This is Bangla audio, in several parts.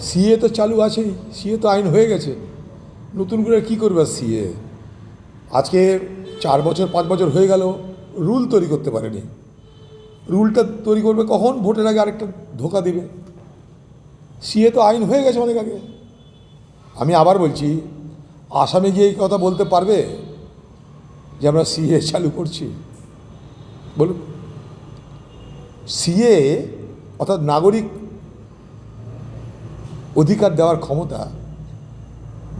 সিএ তো চালু আছেই সিএ তো আইন হয়ে গেছে। নতুন করে কি করবে সিএ আজকে চার বছর, পাঁচ বছর হয়ে গেল, রুল তৈরি করতে পারেনি। রুলটা তৈরি করবে কখন? ভোটের আগে আরেকটা ধোকা দিবে। সিএ তো আইন হয়ে গেছে অনেক আগে। আমি আবার বলছি, আসামে গিয়ে এই কথা বলতে পারবে যে আমরা সিএ চালু করছি? বলুন। সিএ অর্থাৎ নাগরিক অধিকার দেওয়ার ক্ষমতা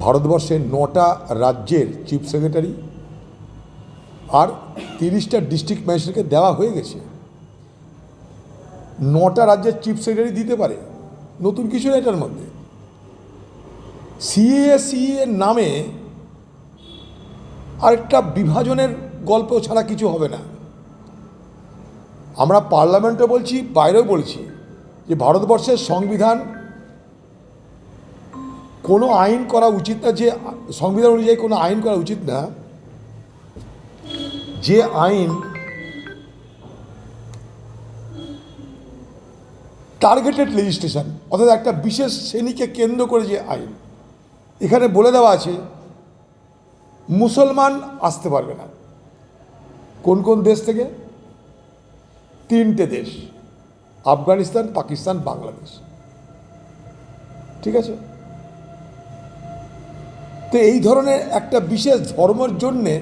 ভারতবর্ষের নটা রাজ্যের চিফ সেক্রেটারি আর তিরিশটা ডিস্ট্রিক্ট ম্যাজিস্ট্রেটকে দেওয়া হয়ে গেছে। নটা রাজ্যের চিফ সেক্রেটারি দিতে পারে। নতুন কিছু নেই এটার মধ্যে। সিএ সিএ নামে আরেকটা বিভাজনের গল্প ছাড়া কিছু হবে না। আমরা পার্লামেন্টে বলছি, বাইরেও বলছি যে ভারতবর্ষের সংবিধান কোনো আইন করা উচিত না, যে সংবিধান অনুযায়ী কোনো আইন করা উচিত না, যে আইন টার্গেটেড লেজিসলেশন অর্থাৎ একটা বিশেষ শ্রেণীকে কেন্দ্র করে যে আইন, এখানে বলে দেওয়া আছে, মুসলমান আসতে পারবে না। কোন কোন দেশ থেকে? তিনটে দেশ, আফগানিস্তান, পাকিস্তান, বাংলাদেশ। ঠিক আছে? তো এই ধরনের একটা বিশেষ ধর্মের জন্যে,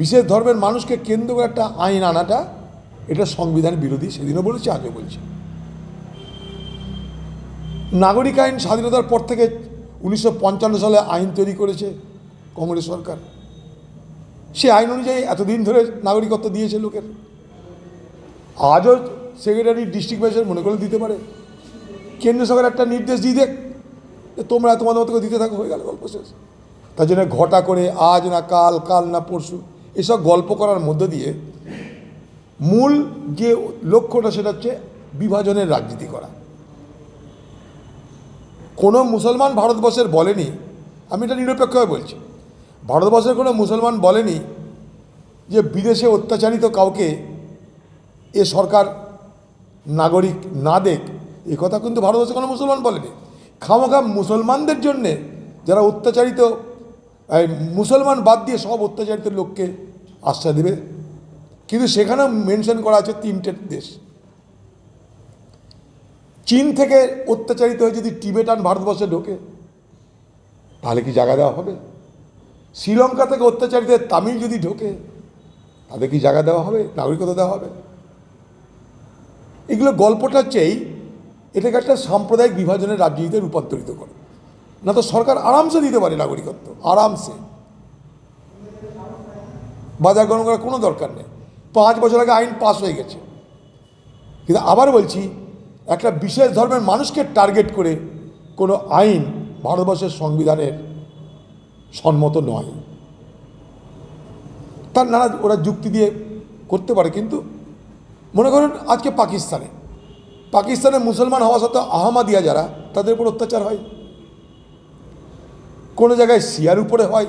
বিশেষ ধর্মের মানুষকে কেন্দ্র করে একটা আইন আনাটা, এটা সংবিধান বিরোধী, সেদিনও বলেছি, আজও বলছি। নাগরিক আইন স্বাধীনতার পর থেকে উনিশশো পঞ্চান্ন সালে আইন তৈরি করেছে কংগ্রেস সরকার। সে আইন অনুযায়ী এতদিন ধরে নাগরিকত্ব দিয়েছে লোকের। আজও সেক্রেটারি ডিস্ট্রিক্ট ম্যাজিস্ট্রেট মনে করলে দিতে পারে। কেন্দ্র সরকার একটা নির্দেশ দিয়ে দেখ তোমরা তোমাদের মতো দিতে থাকো, হয়ে গেল গল্প শেষ। তার জন্য ঘটা করে আজ না কাল কাল না পরশু, এসব গল্প করার মধ্য দিয়ে মূল যে লক্ষ্যটা সেটা হচ্ছে বিভাজনের রাজনীতি করা। কোনো মুসলমান ভারতবর্ষের বলেনি, আমি এটা নিরপেক্ষভাবে বলছি, ভারতবর্ষের কোনো মুসলমান বলেনি যে বিদেশে অত্যাচারিত কাউকে এ সরকার নাগরিক না দেখ, এ কথা কিন্তু ভারতবর্ষে কোনো মুসলমান বলেনি। খামাখা মুসলমানদের জন্যে যারা অত্যাচারিত মুসলমান বাদ দিয়ে সব অত্যাচারিত লোককে আশ্রয় দেবে। কিন্তু সেখানেও মেনশন করা আছে তিনটে দেশ। চীন থেকে অত্যাচারিত হয়ে যদি টিবেটান ভারতবর্ষে ঢোকে, তাহলে কি জায়গা দেওয়া হবে? শ্রীলঙ্কা থেকে অত্যাচারিত তামিল যদি ঢোকে তাদের কি জায়গা দেওয়া হবে? নাগরিকতা দেওয়া হবে? এগুলো গল্পটা হচ্ছে এই এটাকে একটা সাম্প্রদায়িক বিভাজনের রাজনীতিতে রূপান্তরিত করে। না তো সরকার আরামসে দিতে পারে নাগরিকত্ব, আরামসে। বাজার গ্রহণ করার কোনো দরকার নেই। পাঁচ বছর আগে আইন পাস হয়ে গেছে। কিন্তু আবার বলছি, একটা বিশেষ ধর্মের মানুষকে টার্গেট করে কোনো আইন ভারতবর্ষের সংবিধানের সম্মত নয়। তার নানা ওরা যুক্তি দিয়ে করতে পারে, কিন্তু মনে করুন আজকে পাকিস্তানে পাকিস্তানে মুসলমান হওয়া সত্ত্বেও আহমাদিয়া যারা, তাদের উপর অত্যাচার হয়। কোনো জায়গায় শিয়ার উপরে হয়,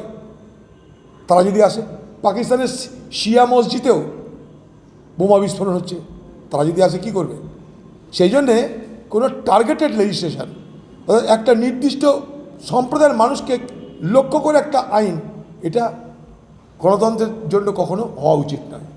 তারা যদি আসে, পাকিস্তানের শিয়া মসজিদেও বোমা বিস্ফোরণ হচ্ছে, তারা যদি আসে কি করবে? সেই জন্যে কোনো টার্গেটেড অর্থাৎ একটা নির্দিষ্ট সম্প্রদায়ের মানুষকে লক্ষ্য করে একটা আইন, এটা গণতন্ত্রের জন্য কখনো হওয়া উচিত নয়।